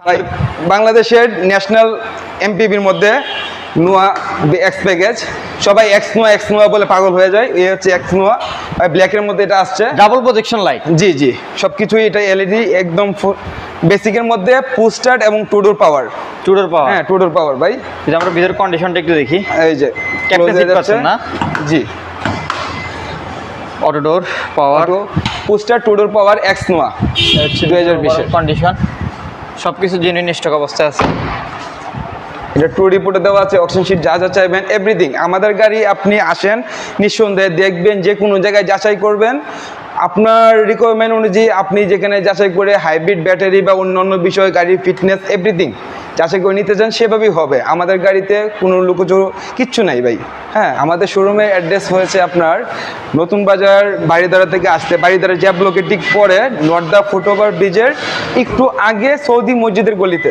ভাই বাংলাদেশের ন্যাশনাল এমপিবির মধ্যে নোয়া এক্স প্যাকেজ। সবাই এক্স নোয়া এক্স নোয়া বলে পাগল হয়ে যায়। এই হচ্ছে এক্স নোয়া। ব্ল্যাকের মধ্যে এটা আসছে। ডাবল প্রজেকশন লাইট জি জি। সব কিছুই এটা এলইডি একদম বেসিকের মধ্যে পুস্টার্ট এবং টুডোর পাওয়ার টুডোর পাওয়ার হ্যাঁ টুডোর পাওয়ার ভাই। যদি আমরা ভিতরের কন্ডিশনটা একটু দেখি। এই যে পাচ্ছেন না? জি। Auto door power পুস্টার two door power X Noah. দুই হাজার বিশের। কন্ডিশন সব কিছু জেনুইন স্টক অবস্থায় আছে। এটা ট্যুর রিপোর্টে দেওয়া আছে অক্সিজেন শিট যা যা চাইবেন এভরিথিং আমাদের গাড়ি আপনি আসেন, নিঃসন্দেহে দেখবেন যে কোনো জায়গায় যাচাই করবেন। আপনার রিকোয়ারমেন্ট অনুযায়ী আপনি যেখানে যাচাই করে হাইব্রিড ব্যাটারি বা অন্যান্য বিষয় গাড়ির ফিটনেস এভরিথিং যাচাই করে নিতে চান, সেভাবেই হবে। আমাদের গাড়িতে কোনো লুকোচো কিচ্ছু নাই ভাই। হ্যাঁ আমাদের শোরুমের অ্যাড্রেস হয়েছে আপনার নতুন বাজার বাড়িদারা থেকে আসতে। বাড়িদারা জ্যাব ব্লকে ঠিক পরে নর্দা ফুটওভার ব্রিজের একটু আগে সৌদি মসজিদের গলিতে।